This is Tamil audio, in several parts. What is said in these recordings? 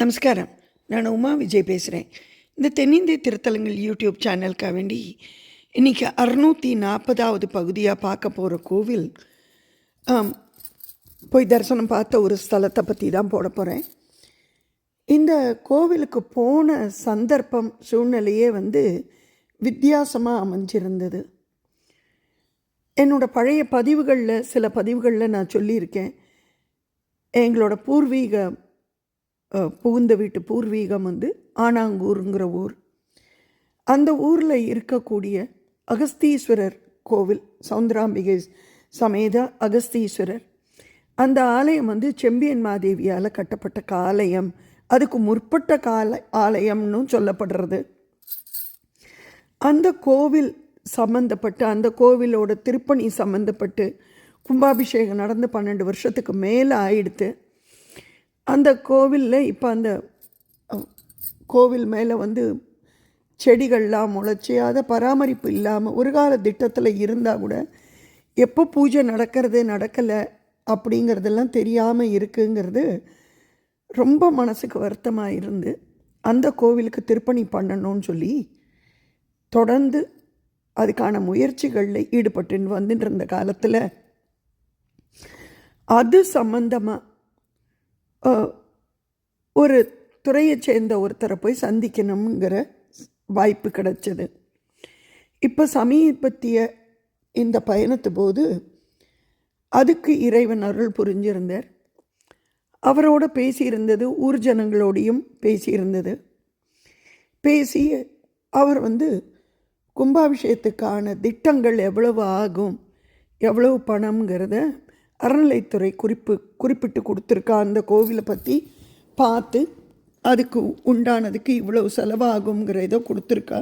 நமஸ்காரம். நான் உமா விஜய் பேசுகிறேன் இந்த தென்னிந்திய திருத்தலங்கள் யூடியூப் சேனலுக்காக வேண்டி இன்றைக்கி அறுநூற்றி நாற்பதாவது பகுதியாக பார்க்க போகிற கோவில் போய் தரிசனம் பார்த்த ஒரு ஸ்தலத்தை பற்றி தான் போட போகிறேன் இந்த கோவிலுக்கு போன சந்தர்ப்பம் சூழ்நிலையே வந்து வித்தியாசமாக அமைஞ்சிருந்தது. என்னோடய பழைய பதிவுகளில் சில பதிவுகளில் நான் சொல்லியிருக்கேன். எங்களோட பூர்வீக புகுந்த வீட்டு பூர்வீகம் வந்து ஆனாங்கூருங்கிற ஊர். அந்த ஊரில் இருக்கக்கூடிய அகஸ்தீஸ்வரர் கோவில் சவுந்தராம்பிகை சமேத அகஸ்தீஸ்வரர் அந்த ஆலயம் வந்து செம்பியன் மாதேவியால் கட்டப்பட்ட ஆலயம் அதுக்கு முற்பட்ட கால ஆலயம்னு சொல்லப்படுறது. அந்த கோவில் சம்மந்தப்பட்டு அந்த கோவிலோட திருப்பணி சம்மந்தப்பட்டு கும்பாபிஷேகம் நடந்து பன்னெண்டு வருஷத்துக்கு மேலே ஆயிடுத்து. அந்த கோவிலில் இப்போ அந்த கோவில் மேலே வந்து செடிகள்லாம் முளைச்சி அதை பராமரிப்பு இல்லாமல் ஒரு கால திட்டத்தில் இருந்தால் கூட எப்போ பூஜை நடக்கிறது நடக்கலை அப்படிங்கிறதெல்லாம் தெரியாமல் இருக்குங்கிறது ரொம்ப மனசுக்கு வருத்தமாக இருந்து அந்த கோவிலுக்கு திருப்பணி பண்ணணும்னு சொல்லி தொடர்ந்து அதுக்கான முயற்சிகளில் ஈடுபட்டு வந்துட்டு இருந்த காலத்தில் அது சம்மந்தமாக ஒரு துறையை சேர்ந்த ஒருத்தரை போய் சந்திக்கணுங்கிற வாய்ப்பு கிடைச்சது. இப்போ சமீபத்திய இந்த பயணத்து போது அதுக்கு இறைவன் அருள் புரிஞ்சிருந்தார். அவரோட பேசியிருந்தது ஊர் ஜனங்களோடையும் பேசியிருந்தது. பேசி அவர் வந்து கும்பாபிஷேகத்துக்கான திட்டங்கள் எவ்வளவு ஆகும் எவ்வளவு பணம்ங்கிறத அறநிலைத்துறை குறிப்பு குறிப்பிட்டு கொடுத்துருக்கா அந்த கோவிலை பற்றி பார்த்து அதுக்கு உண்டானதுக்கு இவ்வளவு செலவாகுங்கிற இதை கொடுத்துருக்கா.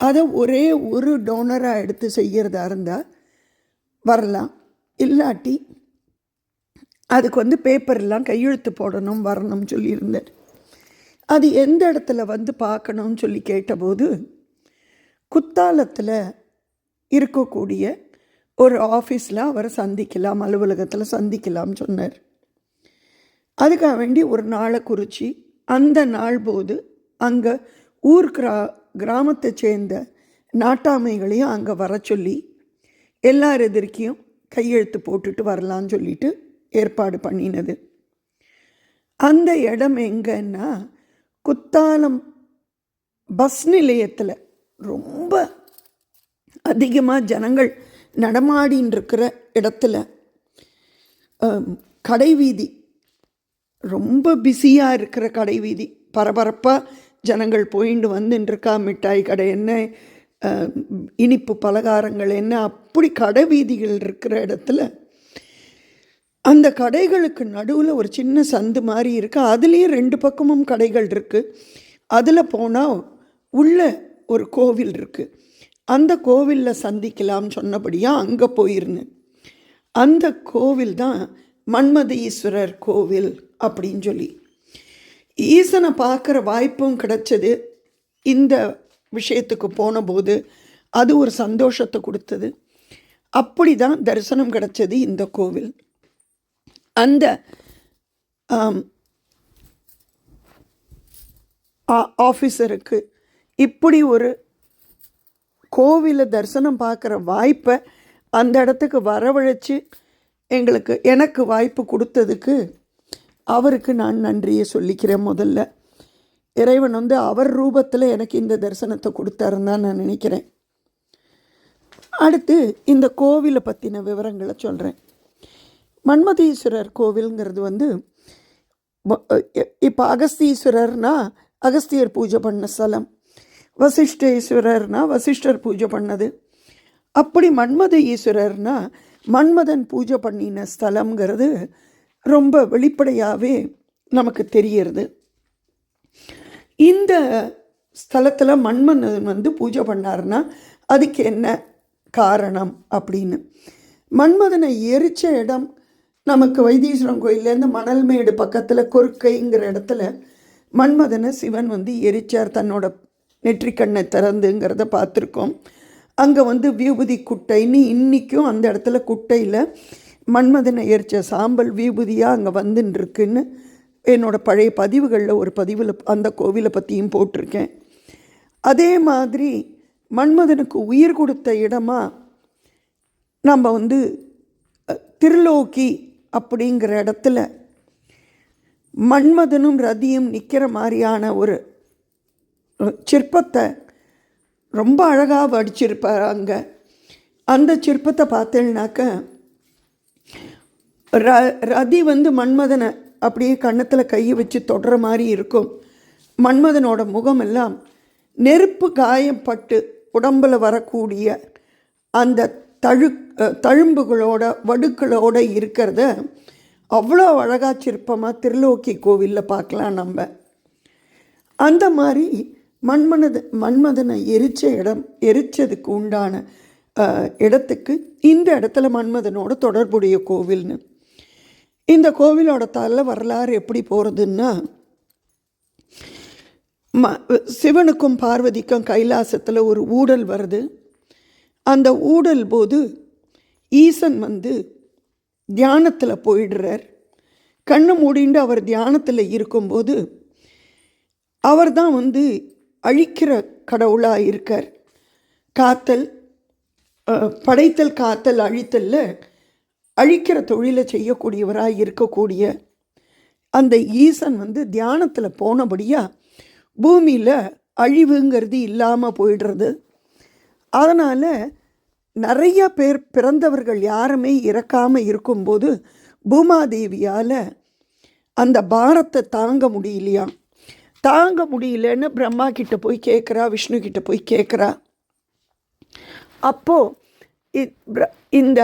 அதை ஒரே ஒரு டோனராக எடுத்து செய்கிறதா இருந்தால் வரலாம். இல்லாட்டி அதுக்கு வந்து பேப்பர்லாம் கையெழுத்து போடணும் வரணும்னு சொல்லியிருந்தார். அது எந்த இடத்துல வந்து பார்க்கணும்னு சொல்லி கேட்டபோது குத்தாலத்தில் இருக்கக்கூடிய ஒரு ஆஃபீஸில் அவரை சந்திக்கலாம் அலுவலகத்தில் சந்திக்கலாம்னு சொன்னார். அதுக்காக வேண்டி ஒரு நாளை குறித்து அந்த நாள் போது அங்கே ஊர் கிரா கிராமத்தை சேர்ந்த நாட்டாமைகளையும் அங்கே வர சொல்லி எல்லார் எதிர்க்கையும் கையெழுத்து போட்டுட்டு வரலான்னு சொல்லிட்டு ஏற்பாடு பண்ணினது. அந்த இடம் எங்கன்னா குத்தாலம் பஸ் நிலையத்தில் ரொம்ப அதிகமாக ஜனங்கள் நடமாடின்னு இருக்கிற இடத்துல கடைவீதி. கடை வீதி ரொம்ப பிஸியாக இருக்கிற கடை வீதி பரபரப்பாக ஜனங்கள் போயிட்டு வந்துட்டுருக்கா மிட்டாய் கடை என்ன இனிப்பு பலகாரங்கள் என்ன அப்படி கடை வீதிகள் இருக்கிற இடத்துல அந்த கடைகளுக்கு நடுவில் ஒரு சின்ன சந்து மாதிரி இருக்குது அதுலேயும் ரெண்டு பக்கமும் கடைகள் இருக்குது அதில் போனால் உள்ள ஒரு கோவில் இருக்குது அந்த கோவிலில் சந்திக்கலாம்னு சொன்னபடியாக அங்கே போயிருந்தேன். அந்த கோவில் தான் மன்மத ஈஸ்வரர் கோவில் அப்படின்னு சொல்லி. ஈசனை பார்க்குற வாய்ப்பும் கிடச்சது. இந்த விஷயத்துக்கு போனபோது அது ஒரு சந்தோஷத்தை கொடுத்தது. அப்படி தான் தரிசனம் கிடச்சது இந்த கோவில். அந்த ஆ- ஆஃபீஸருக்கு இப்படி ஒரு கோவிலை தரிசனம் பார்க்குற வாய்ப்பை அந்த இடத்துக்கு வரவழைச்சு எங்களுக்கு எனக்கு வாய்ப்பு கொடுத்ததுக்கு அவருக்கு நான் நன்றியை சொல்லிக்கிறேன் முதல்ல. இறைவன் வந்து அவர் ரூபத்தில் எனக்கு இந்த தரிசனத்தை கொடுத்தாருன்னு தான் நான் நினைக்கிறேன். அடுத்து இந்த கோவிலை பற்றின விவரங்களை சொல்கிறேன் மன்மதீஸ்வரர் கோவில்ங்கிறது வந்து இப்போ அகஸ்தீஸ்வரர்னால் அகஸ்தியர் பூஜை பண்ண ஸ்தலம். வசிஷ்டேஸ்வரர்னா வசிஷ்டர் பூஜை பண்ணது. அப்படி மன்மத ஈஸ்வரர்னா மன்மதன் பூஜை பண்ணின ஸ்தலம்ங்கிறது ரொம்ப வெளிப்படையாகவே நமக்கு தெரியறது இந்த ஸ்தலத்தில் மன்மதன் வந்து பூஜை பண்ணாருன்னா அதுக்கு என்ன காரணம் அப்படின்னு. மன்மதனை எரிச்ச இடம் நமக்கு வைத்தீஸ்வரன் கோயிலேருந்து மணல்மேடு பக்கத்தில் கொருக்கைங்கிற இடத்துல மன்மதனை சிவன் வந்து எரிச்சார் தன்னோட நெற்றிக்கண்ணை திறந்துங்கிறத பார்த்துருக்கோம். அங்கே வந்து வியூபதி குட்டைன்னு இன்றைக்கும் அந்த இடத்துல குட்டையில் மன்மதனை எரிச்ச சாம்பல் வியூபதியாக அங்கே வந்துன்னு என்னோடய என்னோட பழைய பதிவுகளில் ஒரு பதிவில் அந்த கோவிலை பற்றியும் போட்டிருக்கேன். அதே மாதிரி மன்மதனுக்கு உயிர் கொடுத்த இடமா நம்ம வந்து திருலோக்கி அப்படிங்கிற இடத்துல மன்மதனும் ரதியும் நிற்கிற மாதிரியான ஒரு சிற்பத்தை ரொம்ப அழகாக வடிச்சிருப்பார் அங்கே. அந்த சிற்பத்தை பார்த்தேன்னாக்க ர ரதி வந்து மன்மதனை அப்படியே கன்னத்தில் கையை வச்சு தொடுற மாதிரி இருக்கும். மன்மதனோட முகமெல்லாம் நெருப்பு காயம் பட்டு உடம்பில் வரக்கூடிய அந்த தழு தழும்புகளோட வடுக்களோட இருக்கிறத அவ்வளோ அழகாக சிற்பமாக திருலோக்கி கோவிலில் பார்க்கலாம் நம்ம. அந்த மாதிரி மன்மனது மன்மதனை எரிச்ச இடம் எரிச்சதுக்கு உண்டான இடத்துக்கு இந்த இடத்துல மன்மதனோட தொடர்புடைய கோவில்னு. இந்த கோவிலோட தல வரலாறு எப்படி போகிறதுன்னா ம சிவனுக்கும் பார்வதிக்கும் கைலாசத்தில் ஒரு ஊடல் வருது. அந்த ஊடல் போது ஈசன் வந்து தியானத்தில் போயிடுறார். கண்ணை மூடிண்டு அவர் தியானத்தில் இருக்கும்போது அவர் தான் வந்து அழிக்கிற கடவுளாக இருக்கார். காத்தல் படைத்தல் காத்தல் அழித்தல்ல அழிக்கிற தொழிலை செய்யக்கூடியவராக இருக்கக்கூடிய அந்த ஈசன் வந்து தியானத்தில் போனபடியாக பூமியில் அழிவுங்கிறது இல்லாமல் போயிடுறது. அதனால் நிறைய பேர் பிறந்தவர்கள் யாருமே இறக்காமல் இருக்கும்போது பூமாதேவியால் அந்த பாரத்தை தாங்க முடியலையாம். தாங்க முடியலன்னு பிரம்மா கிட்ட போய் கேட்குறா விஷ்ணு கிட்ட போய் கேட்குறா அப்போது இந்த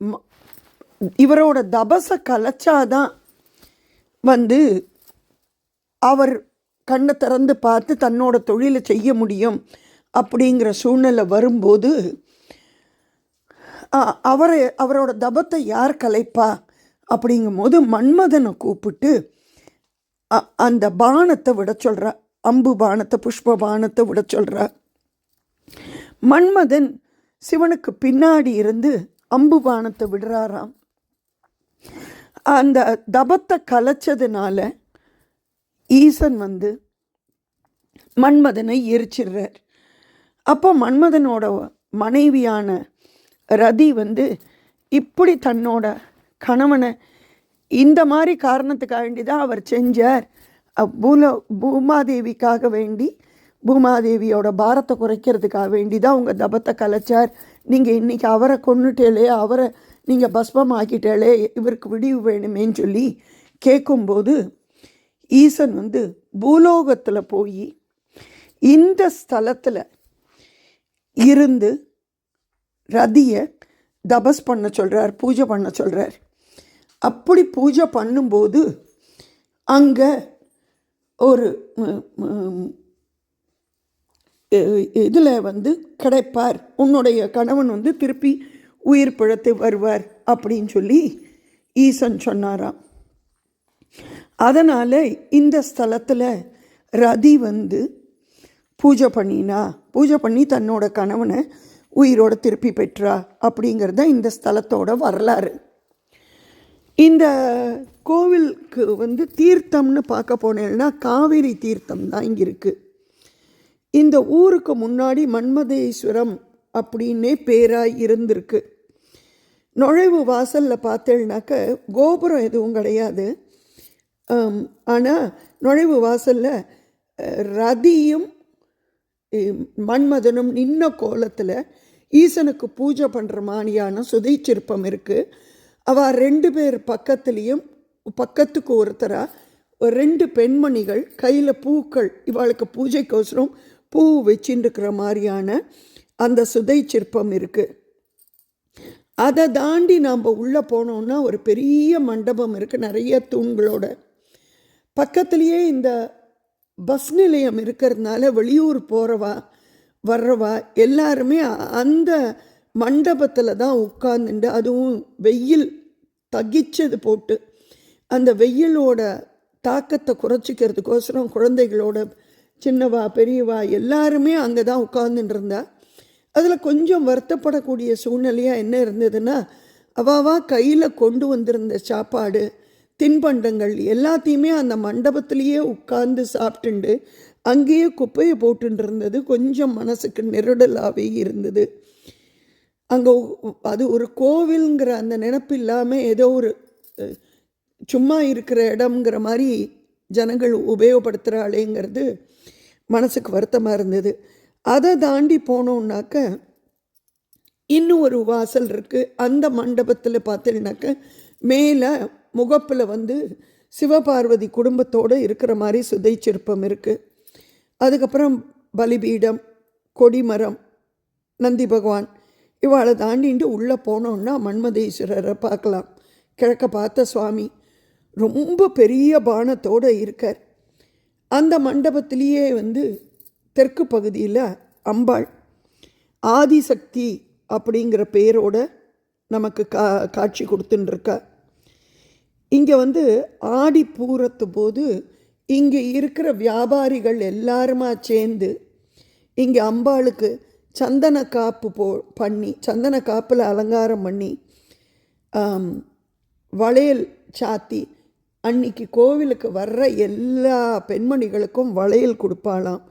ம- இவரோட தபசை கலைச்சாதான் வந்து அவர் கண்ணை திறந்து பார்த்து தன்னோட தொழிலை செய்ய முடியும் அப்படிங்கிற சூழ்நிலை வரும்போது அவரை அவரோட தபத்தை யார் கலைப்பா அப்படிங்கும்போது மன்மதனை கூப்பிட்டு அந்த பானத்தை விட சொல்கிறா அம்பு பானத்தை புஷ்ப பானத்தை விட சொல்கிறா மன்மதன் சிவனுக்கு பின்னாடி இருந்து அம்பு பானத்தை விடுறாராம். அந்த தபத்தை கலைச்சதுனால ஈசன் வந்து மன்மதனை எரிச்சிடுறார் அப்போ மன்மதனோட மனைவியான ரதி வந்து இப்படி தன்னோட கணவனை இந்த மாதிரி காரணத்துக்காக வேண்டி தான் அவர் செஞ்சார். பூல பூலோ பூமாதேவிக்காக வேண்டி பூமாதேவியோட பாரத்தை குறைக்கிறதுக்காக வேண்டி தான் உங்கள் தபத்தை கலைச்சார். நீங்கள் இன்றைக்கி அவரை கொண்டுட்டேலே அவரை நீங்கள் பஸ்பம் ஆக்கிட்டேலே இவருக்கு விடிவு வேணுமேன்னு சொல்லி கேட்கும்போது ஈசன் வந்து பூலோகத்தில் போய் இந்த ஸ்தலத்தில் இருந்து ரதியை தபஸ் பண்ண சொல்கிறார் பூஜை பண்ண சொல்கிறார் அப்படி பூஜை பண்ணும்போது அங்கே ஒரு இதில் வந்து கிடைப்பார்? உன்னுடைய கணவன் வந்து திருப்பி உயிர் பிழைத்து வருவார் அப்படின்னு சொல்லி ஈசன் சொன்னாராம். அதனால் இந்த ஸ்தலத்தில் ரதி வந்து பூஜை பண்ணினா பூஜை பண்ணி தன்னோட கணவனை உயிரோடு திருப்பி பெற்றா அப்படிங்கிறது தான் இந்த ஸ்தலத்தோட வரலாறு. இந்த கோவிலுக்கு வந்து தீர்த்தம்னு பார்க்க போனேன்னா காவேரி தீர்த்தம் தான் இங்கே இருக்குது இந்த ஊருக்கு முன்னாடி மன்மதேஸ்வரம் அப்படின்னே பேராக இருந்திருக்கு. நுழைவு வாசலில் பார்த்தேன்னாக்க கோபுரம் எதுவும் கிடையாது. ஆனால் நுழைவு வாசலில் ரதியும் மன்மதனும் நின்ன கோலத்தில் ஈசனுக்கு பூஜை பண்ணுற மாதிரியான சுதை சிற்பம் இருக்குது அவள் ரெண்டு பேர் பக்கத்துலேயும் பக்கத்துக்கு ஒருத்தராக ரெண்டு பெண்மணிகள் கையில் பூக்கள் இவாளுக்கு பூஜைக்கோசரம் பூ வச்சுருக்கிற மாதிரியான அந்த சுதை சிற்பம் இருக்குது அதை தாண்டி நாம் உள்ளே போனோம்னா ஒரு பெரிய மண்டபம் இருக்குது நிறைய தூண்களோட. பக்கத்துலேயே இந்த பஸ் நிலையம் இருக்கிறதுனால வெளியூர் போகிறவா வர்றவா எல்லாருமே அந்த மண்டபத்தில் தான் உட்கார்ந்துட்டு அதுவும் வெயில் தகிச்சது போட்டு அந்த வெயிலோட தாக்கத்தை குறைச்சிக்கிறதுக்கோசரம் குழந்தைகளோட சின்னவா பெரியவா எல்லாருமே அங்கே தான் உட்கார்ந்துட்டு இருந்தா. அதில் கொஞ்சம் வருத்தப்படக்கூடிய சூழ்நிலையாக என்ன இருந்ததுன்னா அவாவா கையில் கொண்டு வந்திருந்த சாப்பாடு தின்பண்டங்கள் எல்லாத்தையுமே அந்த மண்டபத்திலேயே உட்கார்ந்து சாப்பிட்டுண்டு அங்கேயே குப்பையை போட்டுட்டு இருந்தது. கொஞ்சம் மனசுக்கு நெருடலாகவே இருந்தது. அங்கே அது ஒரு கோவில்ங்கிற அந்த நினப்பு இல்லாமல் ஏதோ ஒரு சும்மா இருக்கிற இடம்ங்கிற மாதிரி ஜனங்கள் உபயோகப்படுத்துகிறாளேங்கிறது மனசுக்கு வருத்தமாக இருந்தது. அதை தாண்டி போனோம்னாக்க இன்னும் ஒரு வாசல் இருக்குது அந்த மண்டபத்தில் பார்த்தீங்கன்னாக்க மேலே முகப்பில் வந்து சிவபார்வதி குடும்பத்தோடு இருக்கிற மாதிரி சுதை சிற்பம் இருக்குது அதுக்கப்புறம் பலிபீடம் கொடிமரம் நந்தி பகவான் இவாளை தாண்டிட்டு உள்ளே போனோன்னா மன்மதேஸ்வரரை பார்க்கலாம். கிழக்க பார்த்த சுவாமி ரொம்ப பெரிய பானத்தோடு இருக்கார். அந்த மண்டபத்திலேயே வந்து தெற்கு பகுதியில் அம்பாள் ஆதிசக்தி அப்படிங்கிற பேரோட நமக்கு கா காட்சி கொடுத்துட்டுருக்கா இங்கே வந்து ஆடி பூரத்து போது இங்கே இருக்கிற வியாபாரிகள் எல்லாருமா சேர்ந்து இங்கே அம்பாளுக்கு சந்தன காப்பு போ பண்ணி சந்தன காப்பில் அலங்காரம் பண்ணி வளையல் சாத்தி அன்னைக்கு கோவிலுக்கு வர்ற எல்லா பெண்மணிகளுக்கும் வளையல் கொடுப்பாளாம்.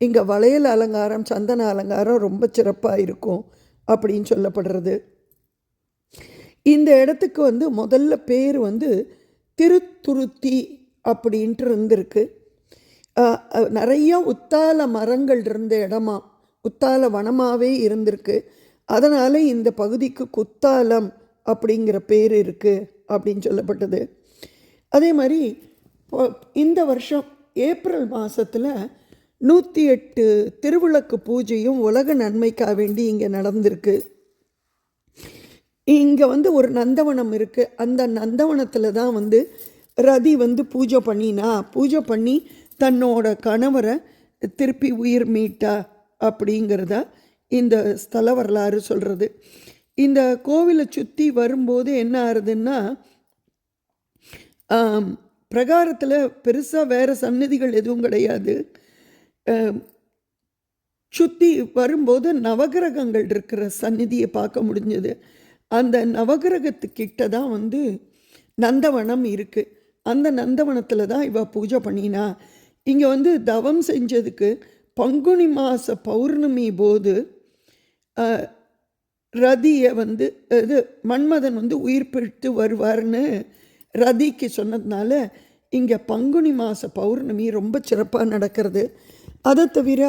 இங்கே வளையல் அலங்காரம் சந்தன அலங்காரம் ரொம்ப சிறப்பாக இருக்கும் அப்படின்னு சொல்லப்படுறது. இந்த இடத்துக்கு வந்து முதல்ல பேர் வந்து திருத்துருத்தி அப்படின்ட்டு இருந்திருக்கு. நிறைய உத்தால மரங்கள் இருந்த இடமா. குத்தால வனமாகவே இருந்திருக்கு. அதனால் இந்த பகுதிக்கு குத்தாலம் அப்படிங்கிற பேர் இருக்குது அப்படின்னு சொல்லப்பட்டது. அதே மாதிரி இப்போ இந்த வருஷம் ஏப்ரல் மாதத்தில் நூற்றி எட்டு திருவிளக்கு பூஜையும் உலக நன்மைக்காக வேண்டி இங்கே நடந்திருக்கு. இங்கே வந்து ஒரு நந்தவனம் இருக்குது அந்த நந்தவனத்தில் தான் வந்து ரதி வந்து பூஜை பண்ணினா. பூஜை பண்ணி தன்னோட கணவரை திருப்பி உயிர் மீட்டா. அப்படிங்கிறத இந்த ஸ்தல வரலாறு சொல்கிறது இந்த கோவிலை சுற்றி வரும்போது என்ன ஆறுதுன்னா பிரகாரத்தில் பெருசாக வேறு சன்னதிகள் எதுவும் கிடையாது. சுற்றி வரும்போது நவகிரகங்கள் இருக்கிற சந்நிதியை பார்க்க முடிஞ்சது. அந்த நவகிரகத்துக்கிட்ட தான் வந்து நந்தவனம் இருக்குது அந்த நந்தவனத்தில் தான் இவள் பூஜை பண்ணினா. இங்கே வந்து தவம் செஞ்சதுக்கு பங்குனி மாத பௌர்ணமி போது ரதியை வந்து இது மன்மதன் வந்து உயிர் பிடித்து வருவார்னு ரதிக்கு சொன்னதுனால இங்கே பங்குனி மாத பௌர்ணமி ரொம்ப சிறப்பாக நடக்கிறது. அதை தவிர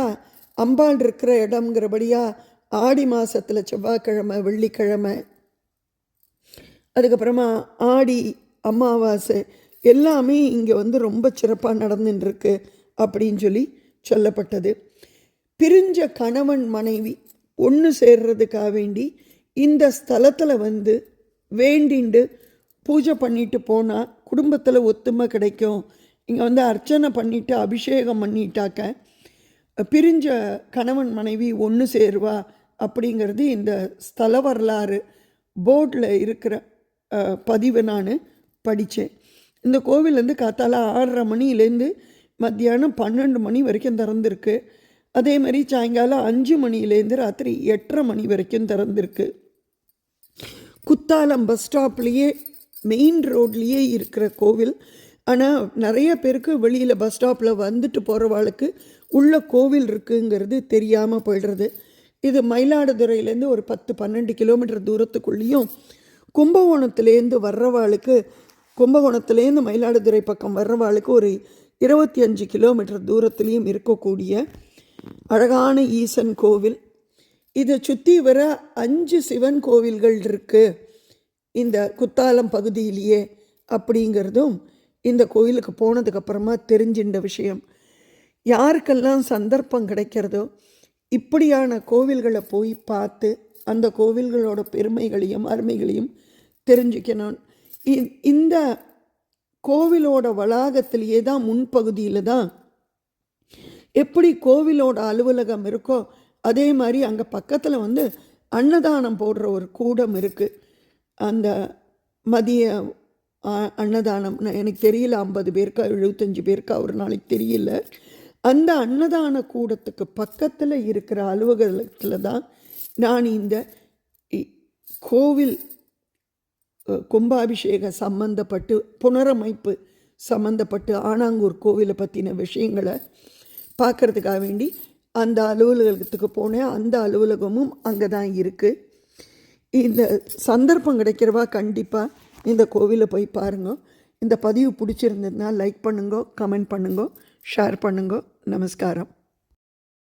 அம்பாள் இருக்கிற இடம்ங்கிறபடியாக ஆடி மாதத்தில் செவ்வாய்க்கிழமை வெள்ளிக்கிழமை அதுக்கப்புறமா ஆடி அமாவாசை எல்லாமே இங்கே வந்து ரொம்ப சிறப்பாக நடந்துட்டுருக்கு அப்படின்னு சொல்லி சொல்லப்பட்டது. பிரிஞ்ச கணவன் மனைவி ஒன்று சேர்றதுக்காக வேண்டி இந்த ஸ்தலத்தில் வந்து வேண்டிண்டு பூஜை பண்ணிட்டு போனால் குடும்பத்தில் ஒத்துமை கிடைக்கும். இங்கே வந்து அர்ச்சனை பண்ணிட்டு அபிஷேகம் பண்ணிட்டாக்க பிரிஞ்ச கணவன் மனைவி ஒன்று சேருவா அப்படிங்கிறது இந்த ஸ்தல வரலாறு போர்டில் இருக்கிற பதிவை நான் படித்தேன் இந்த கோவில் வந்து காத்தால ஆறரை மணிலேருந்து மத்தியானம் பன்னெண்டு மணி வரைக்கும் திறந்திருக்கு. அதே மாதிரி சாயங்காலம் அஞ்சு மணிலேருந்து ராத்திரி எட்டரை மணி வரைக்கும் திறந்திருக்கு. குத்தாலம் பஸ் ஸ்டாப்லேயே மெயின் ரோட்லேயே இருக்கிற கோவில். ஆனால் நிறைய பேருக்கு வெளியில் பஸ் ஸ்டாப்பில் வந்துட்டு போகிறவாளுக்கு உள்ள கோவில் இருக்குங்கிறது தெரியாமல் போயிடுறது. இது மயிலாடுதுறையிலேருந்து ஒரு பத்து பன்னெண்டு கிலோமீட்டர் தூரத்துக்குள்ளேயும் கும்பகோணத்துலேருந்து வர்றவாளுக்கு கும்பகோணத்துலேருந்து மயிலாடுதுறை பக்கம் வர்றவாளுக்கு ஒரு இருபத்தி அஞ்சு கிலோமீட்டர் தூரத்துலேயும் இருக்கக்கூடிய அழகான ஈசன் கோவில். இதை சுற்றி வர அஞ்சு சிவன் கோவில்கள் இருக்குது இந்த குத்தாலம் பகுதியிலேயே அப்படிங்கிறதும் இந்த கோயிலுக்கு போனதுக்கப்புறமா தெரிஞ்சின்ற விஷயம். யாருக்கெல்லாம் சந்தர்ப்பம் கிடைக்கிறதோ இப்படியான கோவில்களை போய் பார்த்து அந்த கோவில்களோட பெருமைகளையும் அருமைகளையும் தெரிஞ்சுக்கணும். இந்த கோவிலோட வளாகத்திலேயே தான் முன்பகுதியில் தான். எப்படி கோவிலோட அலுவலகம் இருக்கோ அதே மாதிரி அங்கே பக்கத்தில் வந்து அன்னதானம் போடுற ஒரு கூடம் இருக்குது அந்த மதிய அன்னதானம் நான் எனக்கு தெரியல ஐம்பது பேருக்கா எழுபத்தஞ்சு பேருக்கா ஒரு நாளைக்கு தெரியல. அந்த அன்னதான கூடத்துக்கு பக்கத்தில் இருக்கிற அலுவலகத்தில் தான் நான் இந்த இ- கோவில் கும்பாபிஷேக சம்பந்தப்பட்டு புனரமைப்பு சம்மந்தப்பட்டு ஆனாங்கூர் கோவிலை பற்றின விஷயங்களை பார்க்கறதுக்காக வேண்டி அந்த அலுவலகத்துக்கு போனேன். அந்த அலுவலகமும் அங்கே தான் இருக்குது இந்த சந்தர்ப்பம் கிடைக்கிறவா கண்டிப்பாக இந்த கோவிலை போய் பாருங்க. இந்த பதிவு பிடிச்சிருந்ததுன்னா லைக் பண்ணுங்க கமெண்ட் பண்ணுங்க ஷேர் பண்ணுங்க. நமஸ்காரம்.